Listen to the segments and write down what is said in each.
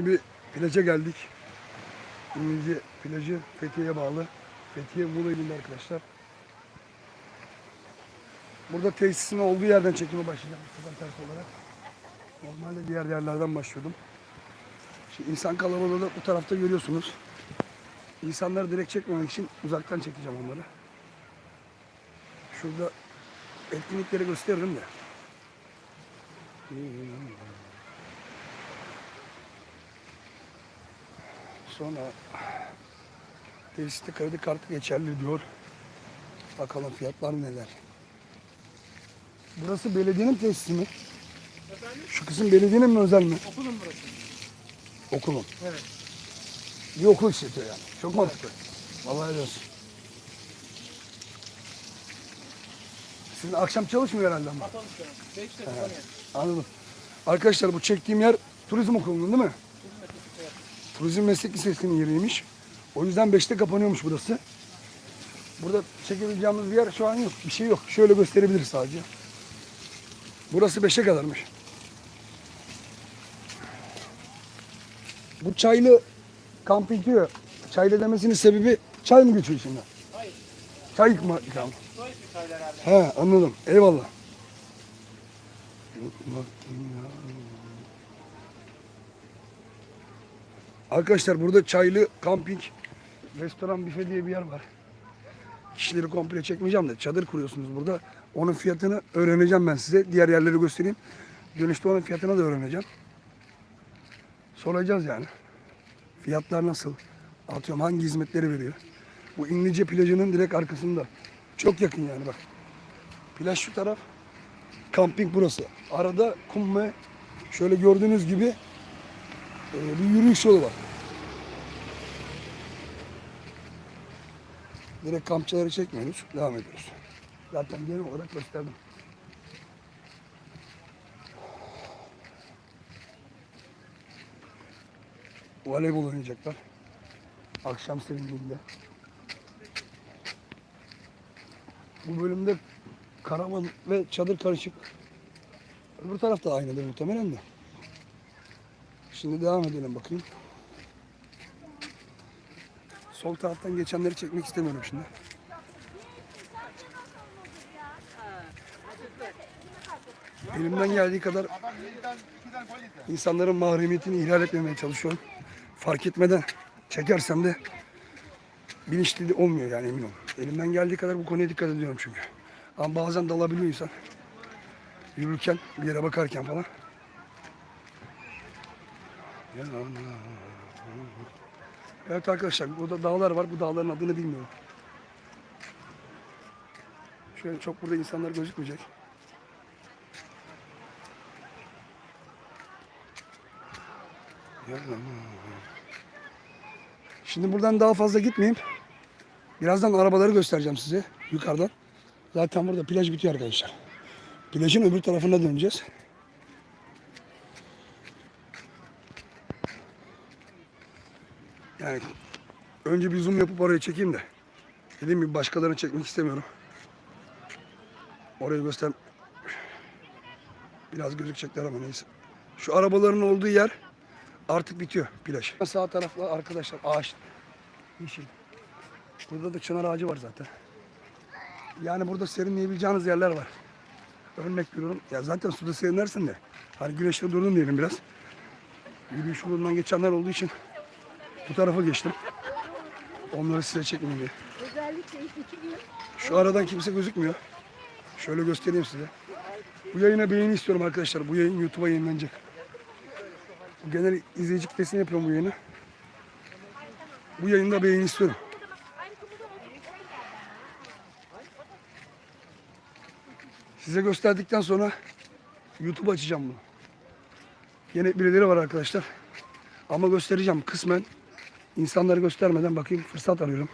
Bir plaja geldik. İngilizce plajı Fethiye'ye bağlı. Fethiye Muğla ilinde arkadaşlar. Burada tesisin olduğu yerden çekime başlayacağım. Buradan ters olarak. Normalde diğer yerlerden başlıyordum. Şimdi insan kalabalığı da bu tarafta görüyorsunuz. İnsanları direkt çekmemek için uzaktan çekeceğim onları. Şurada etkinlikleri gösteririm de. Sonra tesiste kredi kartı geçerli diyor. Bakalım fiyatlar neler. Burası belediyenin tesisi mi? Şu kısım belediyenin mi özel mi? Okulun burası. Okulun. Evet. Bir okul işletiyor yani. Çok mantıklı. Vallahi olsun. Sizin akşam çalışmıyor herhalde ama. Kapalı şu an. 5 dakika kapanıyor. Anladım. Arkadaşlar bu çektiğim yer turizm okulunun değil mi? Turizm meslek lisesinin yeriymiş. O yüzden 5'te kapanıyormuş burası. Burada çekebileceğimiz bir yer şu an yok. Bir şey yok. Şöyle gösterebiliriz sadece. Burası 5'e kadarmış. Bu çaylı kamping diyor. Çaylı demesinin sebebi çay mı geçiyor içinden? Hayır. Çay mı abi. He anladım. Eyvallah. Arkadaşlar burada çaylı kamping, restoran, büfe diye bir yer var. Kişileri komple çekmeyeceğim de çadır kuruyorsunuz burada. Onun fiyatını öğreneceğim ben size. Diğer yerleri göstereyim. Dönüşte onun fiyatını da öğreneceğim. Soracağız yani. Fiyatlar nasıl? Atıyorum hangi hizmetleri veriyor? Bu İngilizce plajının direkt arkasında. Çok yakın yani bak. Plaj şu taraf. Kamping burası. Arada kum ve şöyle gördüğünüz gibi e, bir yürüyüş yolu var. Direkt kampçıları çekmiyoruz. Devam ediyoruz. Zaten genel olarak gösterdim. Voleybol oynayacaklar. Akşam serinliğinde. Bu bölümde karavan ve çadır karışık. Öbür taraf da aynıdır muhtemelen de. Şimdi devam edelim bakayım. Sol taraftan geçenleri çekmek istemiyorum şimdi. Elimden geldiği kadar insanların mahremiyetini ihlal etmemeye çalışıyorum. Fark etmeden çekersem de bilinçli de olmuyor yani emin ol. Elimden geldiği kadar bu konuya dikkat ediyorum çünkü. Ama bazen dalabiliyor insan. Yürürken, bir yere bakarken falan. Evet arkadaşlar burada dağlar var. Bu dağların adını bilmiyorum. Şöyle çok burada insanlar gözükmeyecek. Şimdi buradan daha fazla gitmeyeyim. Birazdan arabaları göstereceğim size yukarıdan. Zaten burada plaj bitiyor arkadaşlar. Plajın öbür tarafına döneceğiz. Yani önce bir zoom yapıp oraya çekeyim de. Dediğim gibi başkalarını çekmek istemiyorum. Orayı göster. Biraz gözükecekler ama neyse. Şu arabaların olduğu yer artık bitiyor plaj. Sağ tarafla arkadaşlar ağaç. Yeşil. Burada da çınar ağacı var zaten. Yani burada serinleyebileceğiniz yerler var. Örnek veriyorum. Ya zaten suda serinlersin de. Hani güneşte durdun diyelim biraz. Yürüyüş yolundan geçenler olduğu için bu tarafa geçtim. Onları size çekmeyeyim diye. Özellikle ilk iki gün Şu aradan kimse gözükmüyor. Şöyle göstereyim size. Bu yayına beğeni istiyorum arkadaşlar. Bu yayın YouTube'a yayınlanacak. Genel izleyici kitlesine yapıyorum bu yayını. Bu yayında beğeni istiyorum. Size gösterdikten sonra YouTube açacağım bunu. Yine birileri var arkadaşlar. Ama göstereceğim kısmen. İnsanları göstermeden bakayım fırsat arıyorum.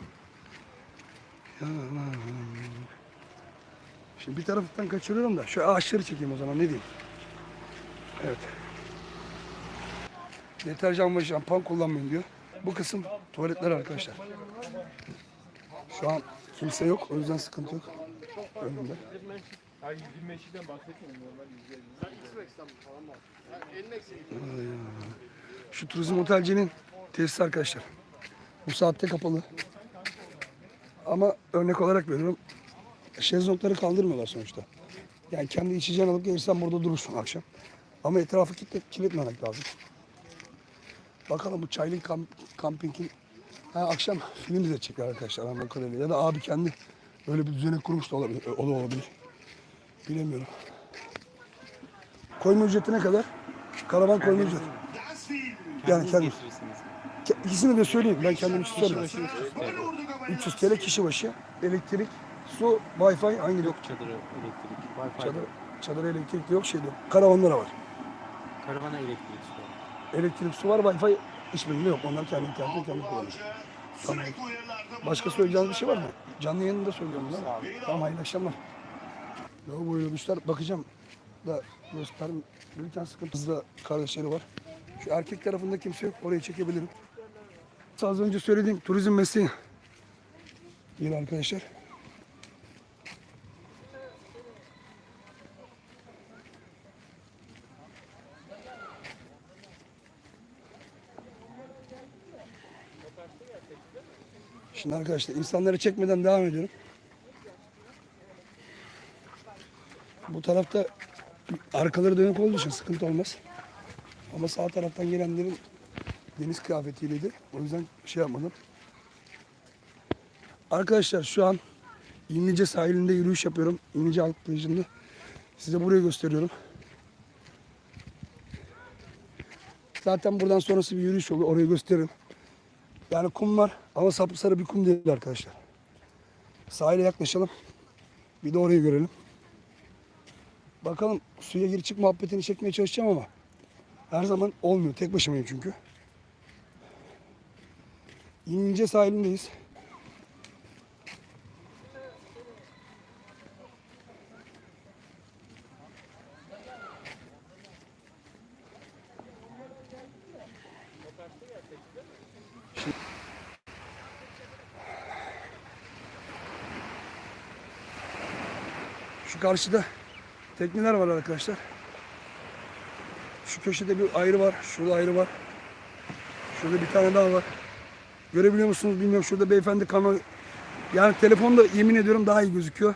Şimdi bir taraftan kaçırıyorum da şu ağaçları çekeyim o zaman ne diyeyim. Evet. Deterjan ve şampuan kullanmayın diyor. Bu kısım tuvaletler arkadaşlar. Şu an kimse yok o yüzden sıkıntı yok. Önümde. Hayır 25'den bahsetmiyorum normal 150. Ay ya. Şu turizm otelcinin tesisi arkadaşlar. Bu saatte kapalı. Ama örnek olarak veriyorum. Şezlongları kaldırmıyorlar sonuçta. Yani kendi içeceğini alıp gelirsen burada durursun akşam. Ama etrafı kitle, kilitlemek lazım. Bakalım bu Çaylin kamp, Camping'in ha, akşam film izleyecekler arkadaşlar anladığım kadarıyla. Ya da abi kendi öyle bir düzenek kurmuş da olabilir. O da olabilir. Bilemiyorum. Koyma ücreti ne kadar? Karavan koyma ücreti. Yani kendi. İkisini de söyleyeyim. Ben kendim için söyleyeyim. 300 TL kişi başı. Elektrik, su, wifi hangi yok? Çadırı, elektrik, wifi, Çadır, çadır elektrik de yok şey de yok. Karavanlara var. karavana elektrik su. Elektrik, su var, wifi hiçbirinde yok. Onlar kendi internetini kendi kullanıyor. Tamam. Başka söyleyeceğiniz bir şey var mı? Canlı yayında söylüyorum mi? Tamam hayırlı akşamlar. Lavabo yürüyüşler bakacağım da göstermekten sıkıntısı kardeşleri var. Şu erkek tarafında kimse yok. Orayı çekebilirim. Az önce söylediğim turizm mesleği. Yine arkadaşlar. Şimdi arkadaşlar insanları çekmeden devam ediyorum. Bu tarafta arkaları dönük olduğu için sıkıntı olmaz. Ama sağ taraftan gelenlerin deniz kıyafetiyleydi. O yüzden şey yapmadım. Arkadaşlar şu an İnlice sahilinde yürüyüş yapıyorum. İnlice Halk Plajı'nda. Size burayı gösteriyorum. Zaten buradan sonrası bir yürüyüş olur. Orayı gösteririm. Yani kum var ama sapsarı bir kum değil arkadaşlar. Sahile yaklaşalım. Bir de orayı görelim. Bakalım suya gir çık muhabbetini çekmeye çalışacağım ama her zaman olmuyor. Tek başımayım çünkü. İnce sahilindeyiz. Şu karşıda tekneler var arkadaşlar. Şu köşede bir ayrı var. Şurada ayrı var. Şurada bir tane daha var. Görebiliyor musunuz bilmiyorum. Şurada beyefendi kamera... Yani telefonda yemin ediyorum daha iyi gözüküyor.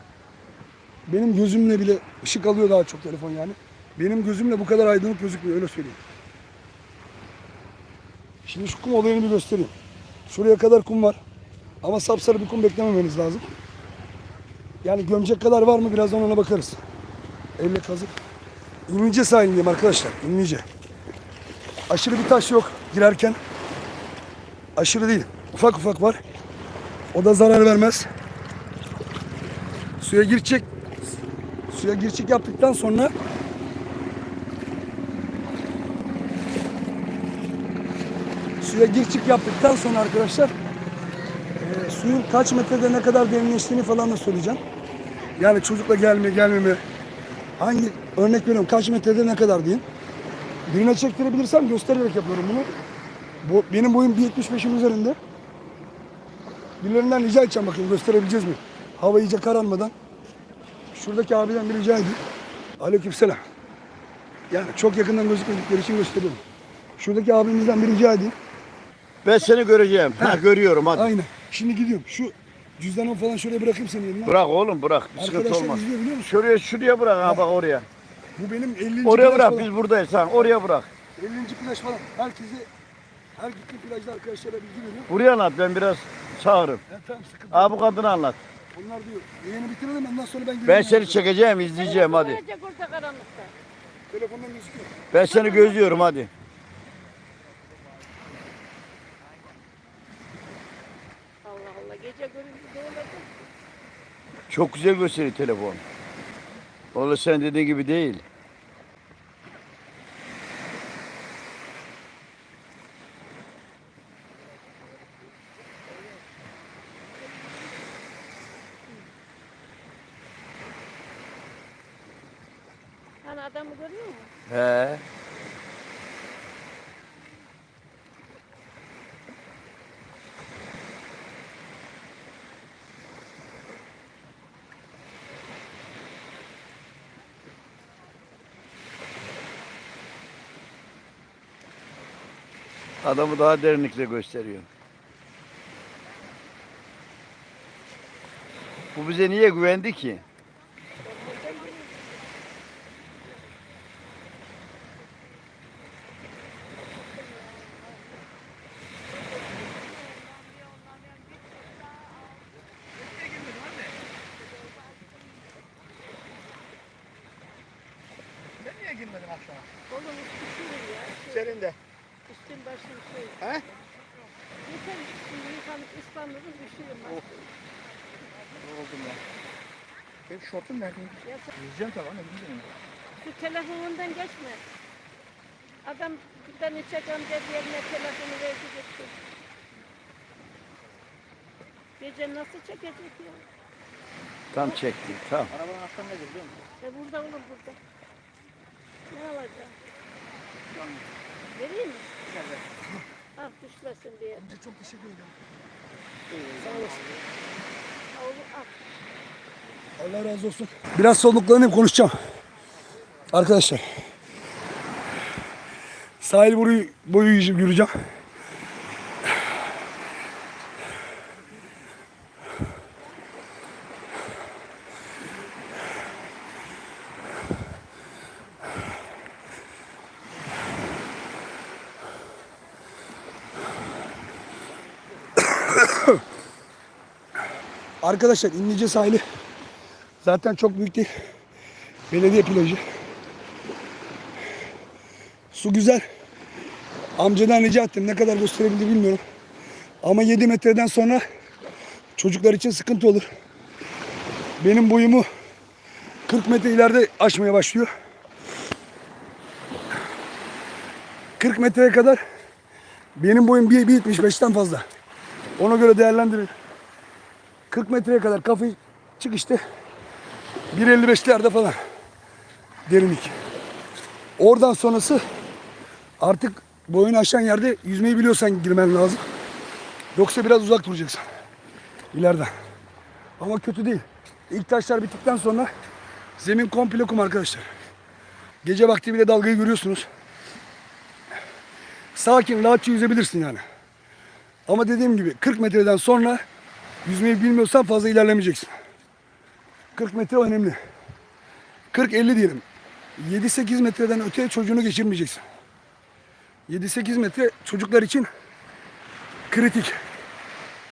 Benim gözümle bile ışık alıyor daha çok telefon yani. Benim gözümle bu kadar aydınlık gözükmüyor öyle söyleyeyim. Şimdi şu kum olayını bir göstereyim. Şuraya kadar kum var. Ama sapsarı bir kum beklememeniz lazım. Yani gömecek kadar var mı birazdan ona bakarız. Elle kazık. İnlice sahilindeyim arkadaşlar. İnlice. Aşırı bir taş yok girerken. Aşırı değil. Ufak ufak var. O da zarar vermez. Suya girecek. Suya girçik yaptıktan sonra suya girçik yaptıktan sonra arkadaşlar e, suyun kaç metrede ne kadar derinleştiğini falan da söyleyeceğim. Yani çocukla gelme gelmeme hangi örnek veriyorum kaç metrede ne kadar diyeyim. Birine çektirebilirsem göstererek yapıyorum bunu. Bu, benim boyum 1.75'in üzerinde. Birilerinden rica edeceğim bakayım gösterebileceğiz mi? Hava iyice kararmadan. Şuradaki abiden bir rica edeyim. Aleykümselam. Yani çok yakından gözükmedikleri için gösteriyorum. Şuradaki abimizden bir rica edeyim. Ben seni göreceğim. Ha, görüyorum hadi. Aynen. Şimdi gidiyorum. Şu cüzdanımı falan şuraya bırakayım senin yerine. Bırak oğlum bırak. Bir sıkıntı Arkadaşlar olmaz. izliyor biliyor musun? Şuraya şuraya bırak ha bak oraya. Bu benim 50. Oraya plaj bırak falan. biz buradayız ha. Oraya bırak. 50. plaj falan. Herkese her gittiğim plajda arkadaşlara bilgi veriyorum. Buraya anlat ben biraz çağırırım. Ya tamam sıkıntı yok. bu kadını anlat. Onlar diyor. Yayını bitirelim ondan sonra ben Ben seni çekeceğim izleyeceğim hadi. Telefondan gözüküyor. Ben seni gözlüyorum hadi. Allah Allah gece görüntü de olacak. Çok güzel gösteriyor telefon. Oğlum sen dediğin gibi değil. Hani adamı görüyor musun? He. Adamı daha derinlikle gösteriyor. Bu bize niye güvendi ki? Sen niye girmedin aşağı? Şey, Serinde. Üstün başın şey. He? Yeter üstünü yıkanıp ıslanırım üşürüm. Oh. Yoruldum ya. Benim şortum nerede? Yüzeceğim tabii anne yüzeceğim. şu telefonundan geçme. Adam birden içecek amca yerine telefonu verdi gitti. Gece nasıl çekecek ya? Tam çekti. Tam. Arabanın akşam nedir biliyor musun? E burada olur burada. Ne alacağım? Vereyim mi? Ah düşmesin diye. Amca çok teşekkür ederim. Sağ olasın. Oğlum al. Allah razı olsun. Biraz soluklanayım konuşacağım. Arkadaşlar. Sahil boyu, boyu yürüyeceğim. Arkadaşlar İnlice sahili zaten çok büyük değil. Belediye plajı. Su güzel. Amcadan rica ettim. Ne kadar gösterebildi bilmiyorum. Ama 7 metreden sonra çocuklar için sıkıntı olur. Benim boyumu 40 metre ileride aşmaya başlıyor. 40 metreye kadar benim boyum 1.75'ten fazla. Ona göre değerlendirin. 40 metreye kadar kafayı çık işte 1.55'lerde falan derinlik. Oradan sonrası artık boyunu aşan yerde yüzmeyi biliyorsan girmen lazım. Yoksa biraz uzak duracaksın. İleriden. Ama kötü değil. İlk taşlar bittikten sonra zemin komple kum arkadaşlar. Gece vakti bile dalgayı görüyorsunuz. Sakin, rahatça yüzebilirsin yani. Ama dediğim gibi 40 metreden sonra yüzmeyi bilmiyorsan fazla ilerlemeyeceksin. 40 metre önemli. 40-50 diyelim. 7-8 metreden öte çocuğunu geçirmeyeceksin. 7-8 metre çocuklar için kritik.